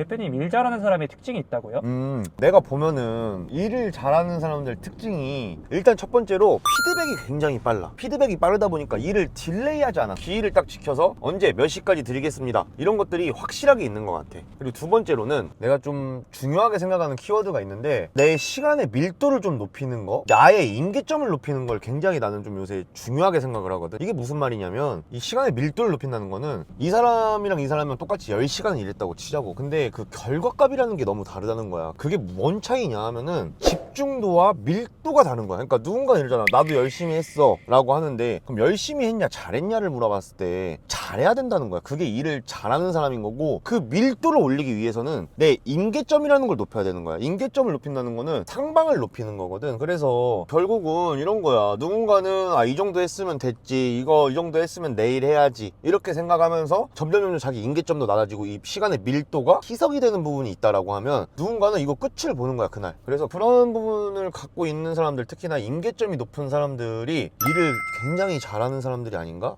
대표님 일 잘하는 사람의 특징이 있다고요? 음, 내가 보면은 일을 잘하는 사람들 특징이 일단 첫 번째로 피드백이 굉장히 빨라. 피드백이 빠르다 보니까 일을 딜레이하지 않아. 기일을 딱 지켜서 언제 몇 시까지 드리겠습니다. 이런 것들이 확실하게 있는 것 같아. 그리고 두 번째로는 내가 좀 중요하게 생각하는 키워드가 있는데 내 시간의 밀도를 좀 높이는 거, 나의 임계점을 높이는 걸 굉장히 나는 좀 요새 중요하게 생각을 하거든. 이게 무슨 말이냐면 이 시간의 밀도를 높인다는 거는 이 사람이랑 이 사람이랑 똑같이 10시간 일했다고 치자고. 근데 그 결과값이라는 게 너무 다르다는 거야. 그게 뭔 차이냐 하면은 집 중도와 밀도가 다른 거야. 그러니까 누군가 이러잖아. 나도 열심히 했어. 라고 하는데 그럼 열심히 했냐, 잘했냐를 물어봤을 때 잘해야 된다는 거야. 그게 일을 잘하는 사람인 거고 그 밀도를 올리기 위해서는 내 임계점이라는 걸 높여야 되는 거야. 임계점을 높인다는 거는 상방을 높이는 거거든. 그래서 결국은 이런 거야. 누군가는 아, 이 정도 했으면 됐지. 이거 이 정도 했으면 내일 해야지. 이렇게 생각하면서 점점 점점 자기 임계점도 낮아지고 이 시간의 밀도가 희석이 되는 부분이 있다라고 하면 누군가는 이거 끝을 보는 거야, 그날. 그래서 그런 부분 을 갖고 있는 사람들, 특히나 임계점이 높은 사람들이 일을 굉장히 잘하는 사람들이 아닌가?